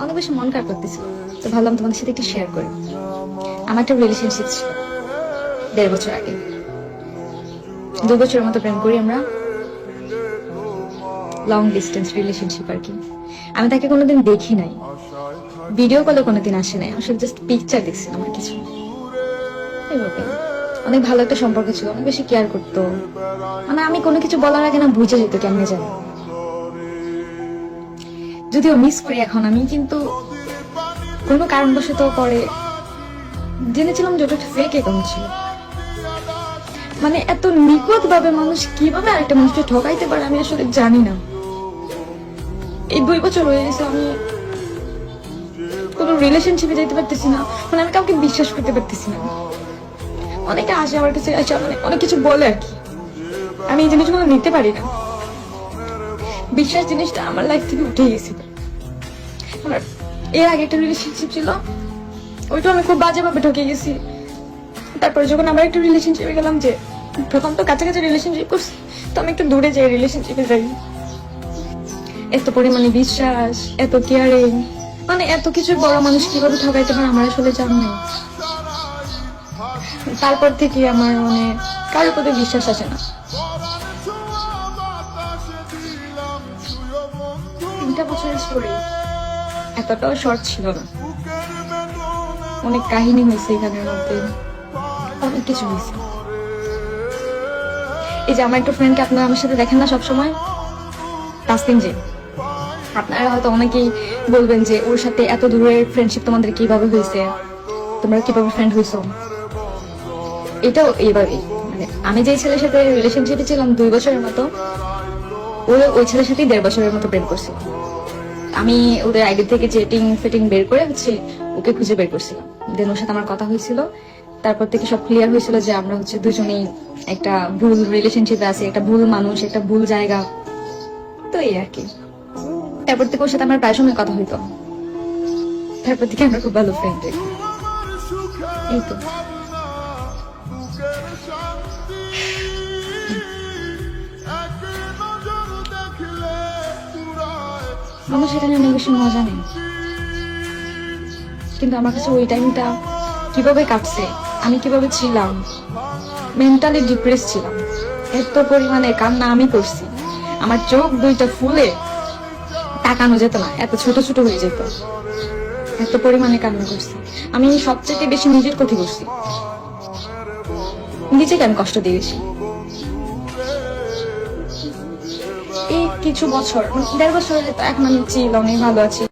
অনেক বেশি মন খারাপ করতেছিল। তো ভাবলাম তোমাদের সাথে একটু শেয়ার করি। আমার একটা রিলেশনশিপ ছিল দেড় বছর আগে। দু বছরের মতো প্রেম করি আমরা। লং ডিস্টেন্স রিলেশনশিপ আর কি। আমি তাকে কোনোদিন দেখি নাই। ভিডিও কলে কোনোদিন আসে নাই। আসলে জাস্ট পিকচার দেখছিলাম আর কিছু। অনেক ভালো একটা সম্পর্ক ছিল। অনেক বেশি কেয়ার করতো। মানে আমি কোনো কিছু বলার আগে না বুঝে যেত কেমনে জানি। যদিও মিস করি এখন আমি, কিন্তু কোনো কারণবশত পরে জেনেছিলাম যে ওটা ফেক অ্যাকাউন্ট ছিল। মানে এত নিখুঁত ভাবে মানুষ কীভাবে আরেকটা মানুষকে ঠকাইতে পারে আমি আসলে জানি না। এই দুই বছর হয়ে গেছে আমি কোনো রিলেশনশিপে যেতে পারতেছি না মানে আমি কাউকে বিশ্বাস করতে পারতেছি না। অনেকে আসে আমার কাছে, আসে মানে অনেক কিছু বলে আর কি। আমি এই জিনিসগুলো নিতে পারি না। বিশ্বাস জিনিসটা আমার লাইফ থেকে উঠে গেছিল আমার এর আগে একটা রিলেশনশিপ ছিল ওইটা আমি খুব বাজেভাবে ঠকে গেছি। তারপরে যখন আবার একটা রিলেশনশিপে গেলাম যে, প্রথম তো কাছাকাছি রিলেশনশিপ করছি, তো আমি একটু দূরে যাই রিলেশনশিপে যাই। এত পরিমাণে বিশ্বাস, এত কেয়ারিং মানে এত কিছু বড় মানুষ কীভাবে ঠকাইতে পারে আমার আসলে জান নাই। তারপর থেকে আমার মানে কারোর প্রতি বিশ্বাস আসে না। তিনটা বছরের স্টোরি এতটাও শর্ট ছিল না। অনেক কাহিনী হয়েছে এখানের মধ্যে। অনেক কিছু হয়েছে এই যে আমার একটা ফ্রেন্ডকে আপনারা আমার সাথে দেখেন না সবসময় তাসলিম যে আপনারা হয়তো অনেকেই বলবেন যে, ওর সাথে এত দূরের ফ্রেন্ডশিপ তোমাদের কীভাবে হয়েছে? তোমরা কীভাবে ফ্রেন্ড হয়েছো? এটাও এইভাবেই। মানে আমি যে ছেলের সাথে রিলেশনশিপে ছিলাম দুই বছরের মতো ও ওই ছেলের সাথেই দেড় বছরের মতো প্রেম করছিল আমি ওদের আইডি থেকে চেটিং ফিটিং বের করে হচ্ছে ওকে খুঁজে বের করছিলাম। দেন ওর সাথে আমার কথা হয়েছিল। তারপর থেকে সব ক্লিয়ার হয়েছিল যে আমরা হচ্ছে দুজনেই একটা ভুল রিলেশনশিপে আছি, একটা ভুল মানুষ, একটা ভুল জায়গা। তো এই আর কি। তারপর থেকে ওর সাথে আমার প্রায় সময় কথা হইতো। তারপর থেকে আমরা খুব ভালো ফ্রেন্ড এই তো। আমার সেটা নিয়ে অনেক বেশি মজা নেই। কিন্তু আমার কাছে ওই টাইমটা কীভাবে কাটছে, আমি কীভাবে ছিলাম মেন্টালি ডিপ্রেস ছিলাম। এত পরিমাণে কান্না আমি করছি। আমার চোখ দুইটা ফুলে তাকানো যেত না, এত ছোট ছোট হয়ে যেত। এত পরিমাণে কান্না করছি। আমি সবচেয়ে বেশি নিজের ক্ষতি করছি। নিজেকে আমি কষ্ট দিয়েছি কিছু বছর দেড় বছর হলে তো এখন আমি চিল ভালো আছি।